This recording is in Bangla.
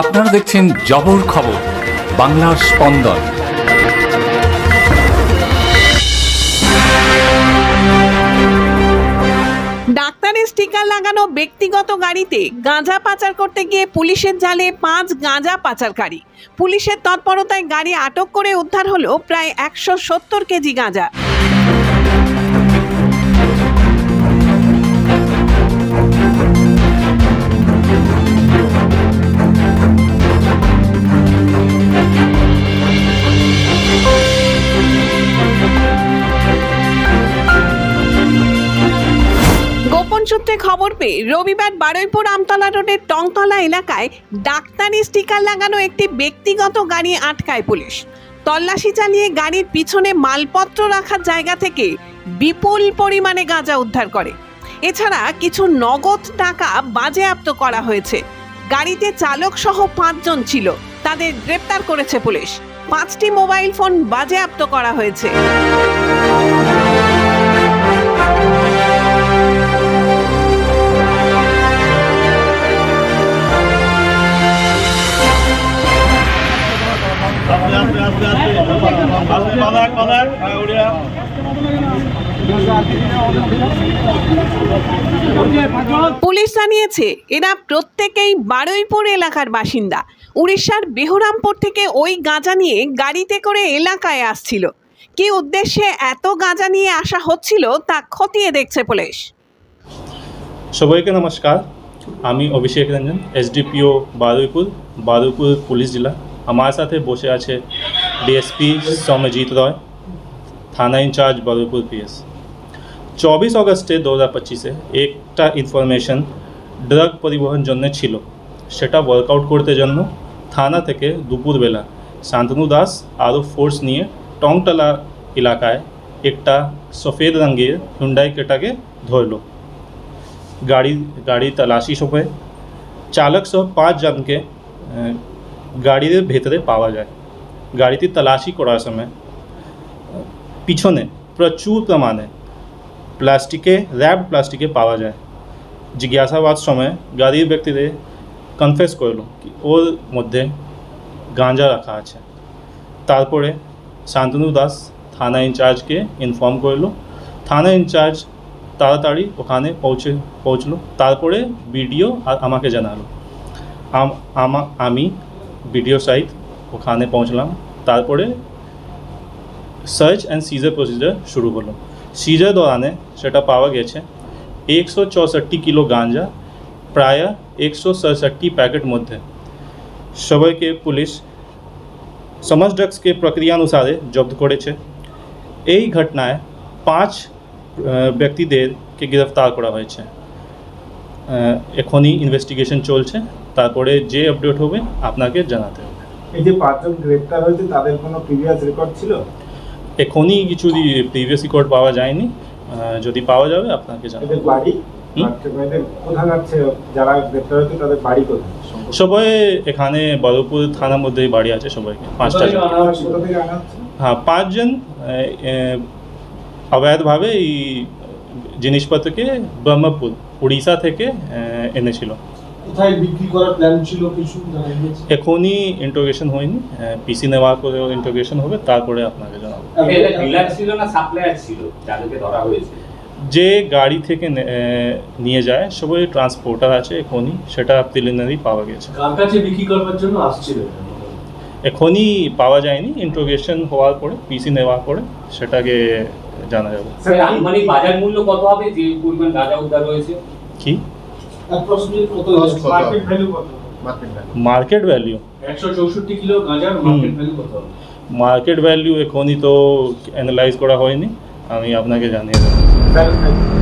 আপনারা দেখছেন জবর খবর, বাংলার স্পন্দন। ডাক্তারের স্টিকার লাগানো ব্যক্তিগত গাড়িতে গাঁজা পাচার করতে গিয়ে পুলিশের জালে পাঁচ গাঁজা পাচারকারী। পুলিশের তৎপরতায় গাড়ি আটক করে উদ্ধার হলো প্রায় একশো সত্তর কেজি গাঁজা। সূত্রে খবর পেয়ে রবিবার বারুইপুর আমতলা রোডের টংতলা এলাকায় ডাক্তারি স্টিকার লাগানো একটি ব্যক্তিগত গাড়ি আটকায় পুলিশ। তল্লাশি চালিয়ে গাড়ির পিছনে মালপত্র রাখার জায়গা থেকে বিপুল পরিমাণে গাঁজা উদ্ধার করে। এছাড়া কিছু নগদ টাকা বাজেয়াপ্ত করা হয়েছে। গাড়িতে চালক সহ পাঁচজন ছিল, তাদের গ্রেপ্তার করেছে পুলিশ। পাঁচটি মোবাইল ফোন বাজেয়াপ্ত করা হয়েছে। উড়িয়া পুলিশ জানিয়েছে এরা প্রত্যেকেই বারুইপুর এলাকার বাসিন্দা। উড়িষ্যার বেহরামপুর থেকে ওই গাঁজা নিয়ে গাড়িতে করে এলাকায় আসছিল। কি উদ্দেশ্যে এত গাঁজা নিয়ে আসা হচ্ছিল তা খতিয়ে দেখছে পুলিশ। সবাইকে নমস্কার। আমি অভিষেক রঞ্জন এসডিপিও বারুইপুর বারুইপুর পুলিশ জেলা। আমার সাথে বসে আছে ডিএসপি সৌম্যজিৎ রয় থানা ইনচার্জ বারুইপুর পিএস চব্বিশ অগস্টে দু হাজার পঁচিশে একটা ইনফরমেশন ড্রাগ পরিবহন জন্য ছিল সেটা ওয়ার্কআউট করতে জন্য থানা থেকে দুপুরবেলা শান্তনু দাস আরও ফোর্স নিয়ে টংতলা এলাকায় একটা সফেদ রঙের হুন্ডাই কেটাকে ধরলো গাড়ি গাড়ি তল্লাশি সময় চালক সহ পাঁচজনকে গাড়ির ভেতরে পাওয়া যায় গাড়িতে তল্লাশি করার সময়, পিছনে প্রচুর প্রমাণে প্লাস্টিকে র্যাপ প্লাস্টিকে পাওয়া যায়। জিজ্ঞাসাবাদ সময় গাড়ির ব্যক্তিদের কনফেস করল কি ওর মধ্যে গাঁজা রাখা আছে। তারপরে শান্তনু দাস থানা ইনচার্জকে ইনফর্ম করল। থানা ইনচার্জ তাড়াতাড়ি ওখানে পৌঁছে, পৌঁছলো। তারপরে বিডিও আর আমাকে জানালো। আম- বিডিও সাইট ওখানে পৌঁছলাম। তারপরে সার্চ অ্যান্ড সিজার প্রসিজার শুরু হলো সিজার দৌরানে সেটা পাওয়া গেছে। একশো চৌষট্টি কিলো গাঁজা, প্রায় একশো সড়ষট্টি প্যাকেট মধ্যে। সবাইকে পুলিশ সমাজ ড্রাগসকে প্রক্রিয়ানুসারে জব্দ করেছে। এই ঘটনায় পাঁচ ব্যক্তিদেরকে গ্রেফতার করা হয়েছে। এখনই ইনভেস্টিগেশন চলছে। তারপরে যে আপডেট হবে আপনাকে জানাতে হবে। এই যে পাঁচজন গ্রেপ্তার হয়েছে তাদের কোনো প্রিভিয়াস রেকর্ড ছিল? এখনই কিছু প্রিভিয়াস রেকর্ড পাওয়া যায়নি। যদি পাওয়া যাবে আপনাকে জানাব। এদের বাড়ি? হুম? এদের কোথাকার ছে- যারা গ্রেপ্তার হয়েছে তাদের বাড়ি কোথায়? সবাই এখানে থানার মধ্যেই বাড়ি আছে সবাইকে পাঁচটা জন। হ্যাঁ পাঁচজন অবৈধভাবে এই জিনিসপত্রকে ব্রহ্মপুর উড়িষ্যা থেকে এনেছিল। কোথায় বিক্রি করার প্ল্যান ছিল কিছু এখনই ইন্টোগ্রেশন হয়নি। পিসি নেওয়ার পরে ইন্টোগ্রেশন হবে তারপরে আপনাকে জানাব। ছিল না সাপ্লায়ার ছিল? যাদেরকে ধরা হয়েছে। যে গাড়ি থেকে নিয়ে যায় সবাই ট্রান্সপোর্টার আছে এখনই সেটা প্রিলিমিনারি পাওয়া গেছে। কার কাছে বিক্রি করবার জন্য আসছিল? এখনই পাওয়া যায়নি ইন্টোগ্রেশন হওয়ার পরে পিসি নেওয়ার পরে সেটাকে জানা যাবে। স্যার, বাজার মূল্য কত হবে? যে পরিমাণ গাঁজা উদ্ধার হয়েছে? কি? মার্কেট ভ্যালু মার্কেট কিলো গাঁজার ভ্যালু কত? মার্কেট ভ্যালিউ এখনই তো অ্যানালাইজ করা হয়নি। আমি আপনাকে জানিয়ে দেবো।